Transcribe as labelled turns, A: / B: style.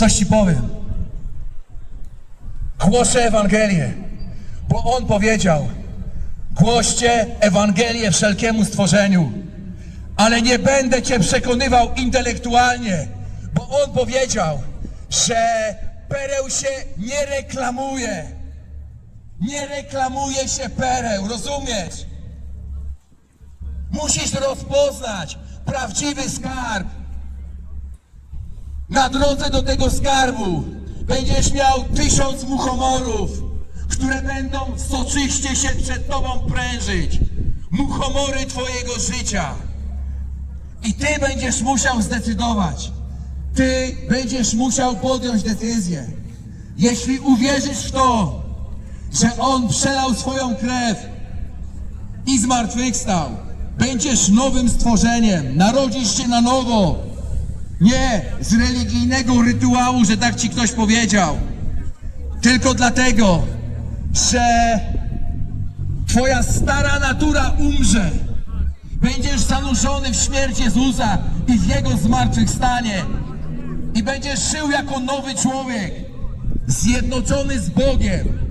A: Coś ci powiem. Głoszę Ewangelię, bo On powiedział: Głoście Ewangelię wszelkiemu stworzeniu, ale nie będę cię przekonywał intelektualnie, bo On powiedział, że pereł się nie reklamuje. Nie reklamuje się pereł, rozumiesz? Musisz rozpoznać prawdziwy skarb. Na drodze do tego skarbu będziesz miał tysiąc muchomorów, które będą soczyście się przed tobą prężyć. Muchomory twojego życia. I ty będziesz musiał zdecydować. Ty będziesz musiał podjąć decyzję. Jeśli uwierzysz w to, że On przelał swoją krew i zmartwychwstał, będziesz nowym stworzeniem, narodzisz się na nowo. Nie z religijnego rytuału, że tak ci ktoś powiedział, tylko dlatego, że twoja stara natura umrze. Będziesz zanurzony w śmierć Jezusa i w Jego zmartwychwstanie. I będziesz żył jako nowy człowiek, zjednoczony z Bogiem.